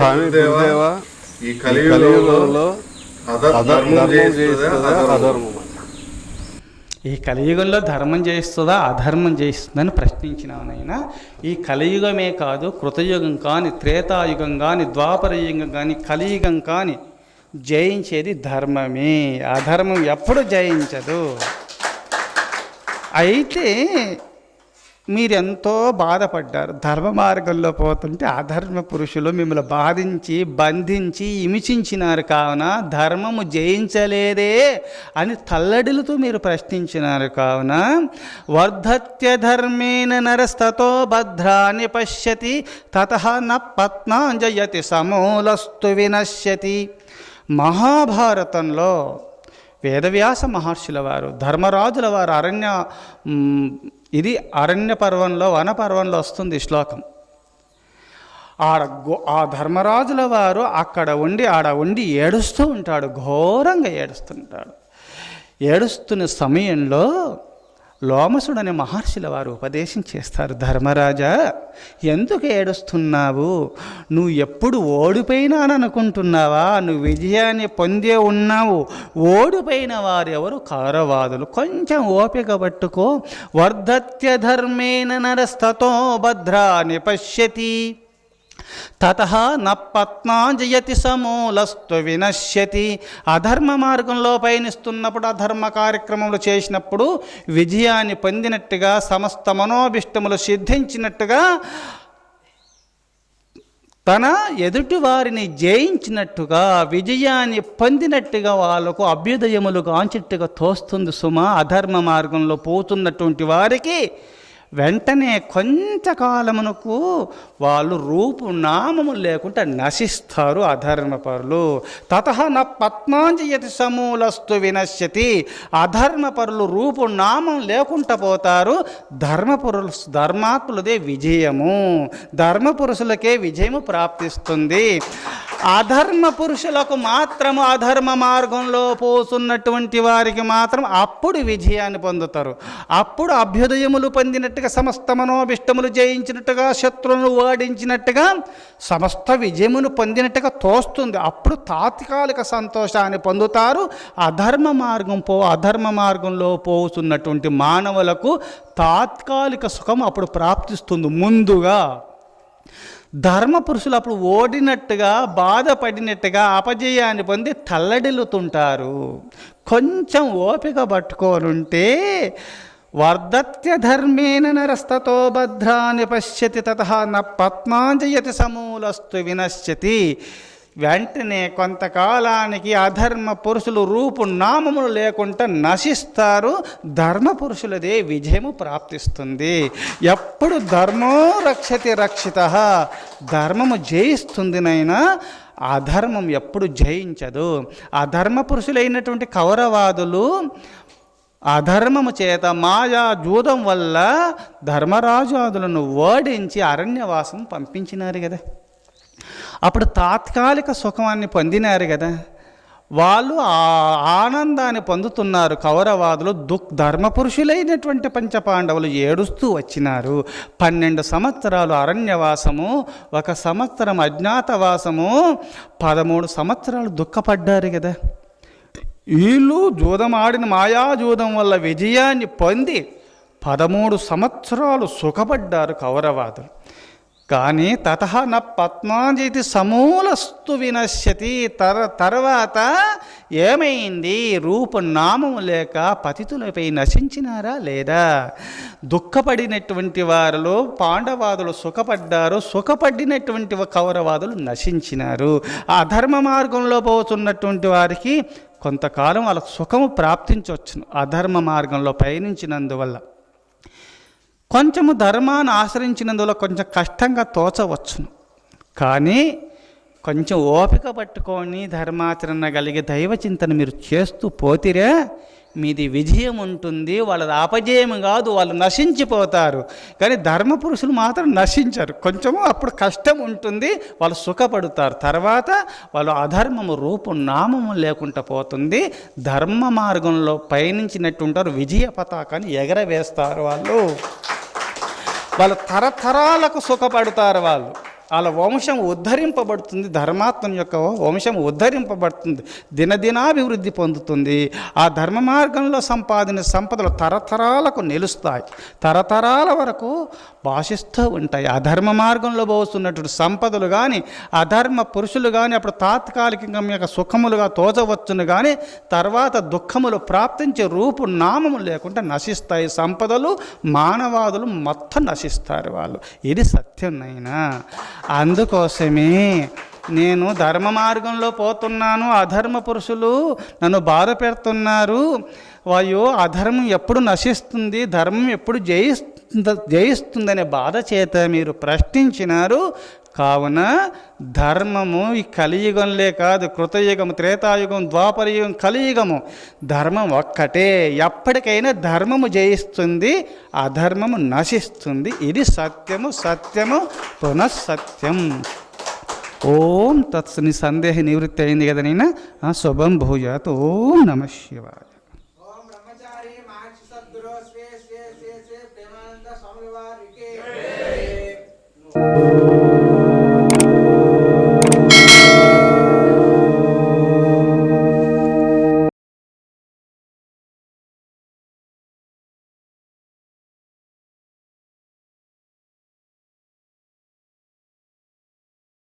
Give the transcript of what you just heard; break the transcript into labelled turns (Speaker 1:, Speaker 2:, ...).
Speaker 1: స్వామి
Speaker 2: గురుదేవా, ఈ కలియుగంలో అధర్మం?
Speaker 3: ఈ కలియుగంలో ధర్మం చేస్తుందా అధర్మం చేస్తుందని ప్రశ్నించినావు నాయన. ఈ కలియుగమే కాదు కృతయుగం కానీ త్రేతాయుగం కానీ ద్వాపర యుగం కానీ కలియుగం కానీ జయించేది ధర్మమే. అధర్మం ఎప్పుడు జయించదు? అయితే మీరెంతో బాధపడ్డారు. ధర్మ మార్గంలో పోతుంటే అధర్మ పురుషులు మిమ్మల్ని బాధించి బంధించి హింసించినారు కావున ధర్మము జయించలేదే అని తల్లడిలతో మీరు ప్రశ్నించినారు కావున వర్ధత్య ధర్మేణ నరస్తతో భద్రాన్ని పశ్యతి తత న పత్నాంజయతి సమూలస్తు వినశ్యతి. మహాభారతంలో వేదవ్యాస మహర్షుల వారు ధర్మరాజుల వారు అరణ్య ఇది అరణ్య పర్వంలో వనపర్వంలో వస్తుంది శ్లోకం. ఆడ గో- ఆ ధర్మరాజుల వారు అక్కడ ఉండి ఆడ ఉండి ఏడుస్తూ ఉంటాడు ఘోరంగా ఏడుస్తుంటాడు. ఏడుస్తున్న సమయంలో లోమసుడు అనే మహర్షుల వారు ఉపదేశం చేస్తారు ధర్మరాజా ఎందుకు ఏడుస్తున్నావు? నువ్వు ఎప్పుడు ఓడిపోయినాననుకుంటున్నావా నువ్వు విజయాన్ని పొందే ఉన్నావు. ఓడిపోయిన వారెవరు కారవాదులు. కొంచెం ఓపిక పట్టుకో. వర్ధత్య ధర్మేణ నరస్తతో భద్రాన్ని పశ్యతి. తత న పత్నాజయతి సమూలస్తు వినశ్యతి. అధర్మ మార్గంలో పయనిస్తున్నప్పుడు అధర్మ కార్యక్రమములు చేసినప్పుడు విజయాన్ని పొందినట్టుగా సమస్త మనోభిష్టములు సిద్ధించినట్టుగా తన ఎదుటివారిని జయించినట్టుగా విజయాన్ని పొందినట్టుగా వాళ్ళకు అభ్యుదయములు గాంచినట్టుగా తోస్తుంది సుమ. అధర్మ మార్గంలో పోతున్నటువంటి వారికి వెంటనే కొంతకాలమునకు వాళ్ళు రూపు నామము లేకుండా నశిస్తారు అధర్మపరులు తత నా పద్మాంజయతి సమూలస్తు వినశ్యతి. అధర్మపరులు రూపు నామం లేకుండా పోతారు. ధర్మపురులు ధర్మాత్ములదే విజయము. ధర్మపురుషులకే విజయము ప్రాప్తిస్తుంది. అధర్మ పురుషులకు మాత్రము అధర్మ మార్గంలో పోతున్నటువంటి వారికి మాత్రం అప్పుడు విజయాన్ని పొందుతారు. అప్పుడు అభ్యుదయములు పొందినట్టుగా సమస్త మనోభిష్టములు జయించినట్టుగా శత్రువులను ఓడించినట్టుగా సమస్త విజయమును పొందినట్టుగా తోస్తుంది. అప్పుడు తాత్కాలిక సంతోషాన్ని పొందుతారు. అధర్మ మార్గం పో అధర్మ మార్గంలో పోతున్నటువంటి మానవులకు తాత్కాలిక సుఖం అప్పుడు ప్రాప్తిస్తుంది ముందుగా. ధర్మ పురుషులు అప్పుడు ఓడినట్టుగా బాధపడినట్టుగా అపజయాన్ని పొంది తల్లడిల్లుతుంటారు. కొంచెం ఓపిక పట్టుకోనుంటే వర్ధత్య ధర్మేణ నరస్తతో భద్రాన్ని పశ్యతి తత న పద్మాంజయతి సమూలస్తు వినశ్యతి. వెంటనే కొంతకాలానికి అధర్మ పురుషులు రూపు నామములు లేకుండా నశిస్తారు. ధర్మ పురుషులదే విజయము ప్రాప్తిస్తుంది. ఎప్పుడు ధర్మో రక్షతి రక్షిత. ధర్మము జయిస్తుంది నైనా అధర్మం ఎప్పుడు జయించదు. అధర్మ పురుషులైనటువంటి కౌరవాదులు అధర్మము చేత మాయా జూదం వల్ల ధర్మరాజాదులను ఓడించి అరణ్యవాసం పంపించినారు కదా. అప్పుడు తాత్కాలిక సుఖాన్ని పొందినారు కదా. వాళ్ళు ఆ ఆనందాన్ని పొందుతున్నారు. కౌరవాదులు దుఃఖ ధర్మపురుషులైనటువంటి పంచపాండవులు ఏడుస్తూ వచ్చినారు. పన్నెండు సంవత్సరాలు అరణ్యవాసము ఒక సంవత్సరం అజ్ఞాతవాసము పదమూడు సంవత్సరాలు దుఃఖపడ్డారు కదా. వీళ్ళు జూదం ఆడిన మాయాజూదం వల్ల విజయాన్ని పొంది పదమూడు సంవత్సరాలు సుఖపడ్డారు కౌరవాదులు. కానీ తత న పద్మాజితి సమూలస్తు వినశ్యతి. తర తర్వాత ఏమైంది? రూపనామము లేక పతితులపై నశించినారా లేదా? దుఃఖపడినటువంటి వారిలో పాండవాదులు సుఖపడ్డారు. సుఖపడినటువంటి కౌరవాదులు నశించినారు. ఆ ధర్మ మార్గంలో పోతున్నటువంటి వారికి కొంతకాలం వాళ్ళకు సుఖము ప్రాప్తించవచ్చును. అధర్మ మార్గంలో పయనించినందువల్ల. కొంచెము ధర్మాన్ని ఆశ్రయించినందులో కొంచెం కష్టంగా తోచవచ్చును. కానీ కొంచెం ఓపిక పట్టుకొని ధర్మాచరణ కలిగే దైవ చింతన మీరు చేస్తూ పోతిరే మీది విజయం ఉంటుంది వాళ్ళది అపజయం కాదు వాళ్ళు నశించిపోతారు. కానీ ధర్మ పురుషులు మాత్రం నశించరు. కొంచెము అప్పుడు కష్టం ఉంటుంది వాళ్ళు సుఖపడతారు. తర్వాత వాళ్ళు అధర్మము రూపు నామము లేకుండా పోతుంది. ధర్మ మార్గంలో పయనించినట్టు ఉంటారు విజయ పతాకాన్ని ఎగరవేస్తారు వాళ్ళు. వాళ్ళ తరతరాలకు సుఖపడతారు వాళ్ళు. వాళ్ళ వంశం ఉద్ధరింపబడుతుంది ధర్మాత్మని యొక్క వంశం ఉద్ధరింపబడుతుంది దినదినాభివృద్ధి పొందుతుంది. ఆ ధర్మ మార్గంలో సంపాదించిన సంపదలు తరతరాలకు నిలుస్తాయి. తరతరాల వరకు భాషిస్తూ ఉంటాయి. అధర్మ మార్గంలో పోస్తున్నటువంటి సంపదలు కానీ అధర్మ పురుషులు కానీ అప్పుడు తాత్కాలికంగా యొక్క సుఖములుగా తోచవచ్చును కానీ తర్వాత దుఃఖములు ప్రాప్తించే రూపు నామము లేకుండా నశిస్తాయి. సంపదలు మానవాదులు మొత్తం నశిస్తారు వాళ్ళు. ఇది సత్యం నైనా? అందుకోసమే నేను ధర్మ మార్గంలో పోతున్నాను. అధర్మ పురుషులు నన్ను బాధ పెడుతున్నారు. వాయో అధర్మం ఎప్పుడు నశిస్తుంది? ధర్మం ఎప్పుడు జయిస్తుంది జయిస్తుందనే బాధ చేత మీరు ప్రశ్నించినారు. కావున ధర్మము ఈ కలియుగంలే కాదు కృతయుగము త్రేతాయుగం ద్వాపరయుగం కలియుగము. ధర్మం ఒక్కటే. ఎప్పటికైనా ధర్మము జయిస్తుంది అధర్మము నశిస్తుంది. ఇది సత్యము సత్యము పునఃసత్యం. ఓం తత్స నీ సందేహ నివృత్తి అయింది కదా నేను? శుభం భూయాత్. ఓం నమ శివాయ. Thank you.